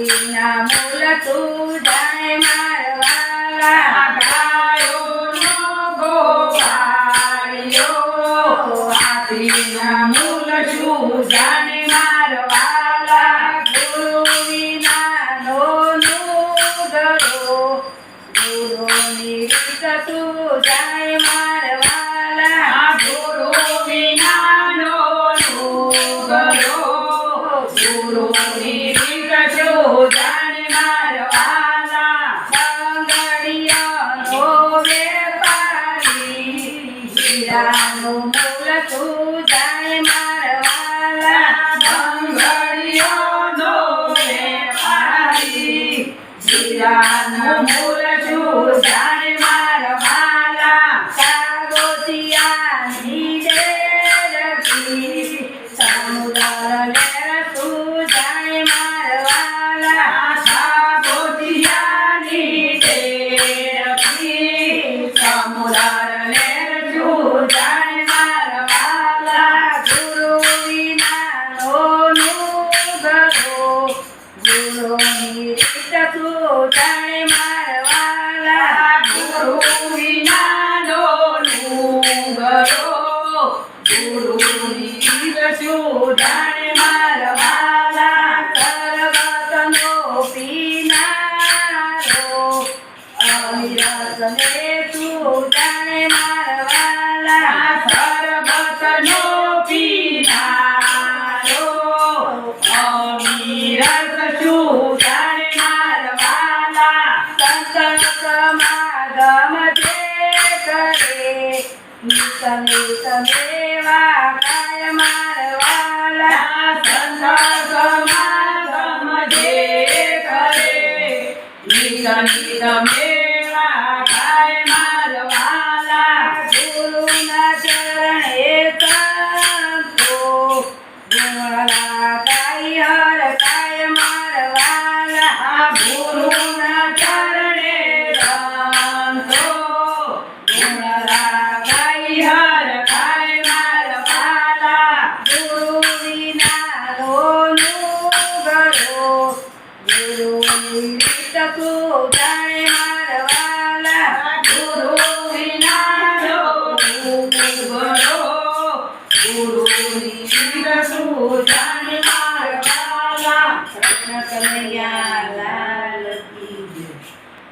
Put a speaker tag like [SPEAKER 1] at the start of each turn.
[SPEAKER 1] હાથીના મૂળ તું જાણે મારવાલા.
[SPEAKER 2] ગાયોનો ગોવાળિયો હાથીના મૂળ શું જાણે મારવાલા
[SPEAKER 1] ગુરુ વિનાનો નુગરો ગુરુની રીત તું જાણે મારવાલા
[SPEAKER 2] ગુરુ વિનાનો નુગરો. ગુરુની રીત
[SPEAKER 1] અવિરતને તું જાણે મારવાલા.
[SPEAKER 2] સર્વતનો પીનારો. અમીરસ શું જાણે મારવાલા.
[SPEAKER 1] સંત સમાગમ જે કરે. નિત
[SPEAKER 2] વાળા સુર જાન મારવાયા કૃષ્ણ કનૈયા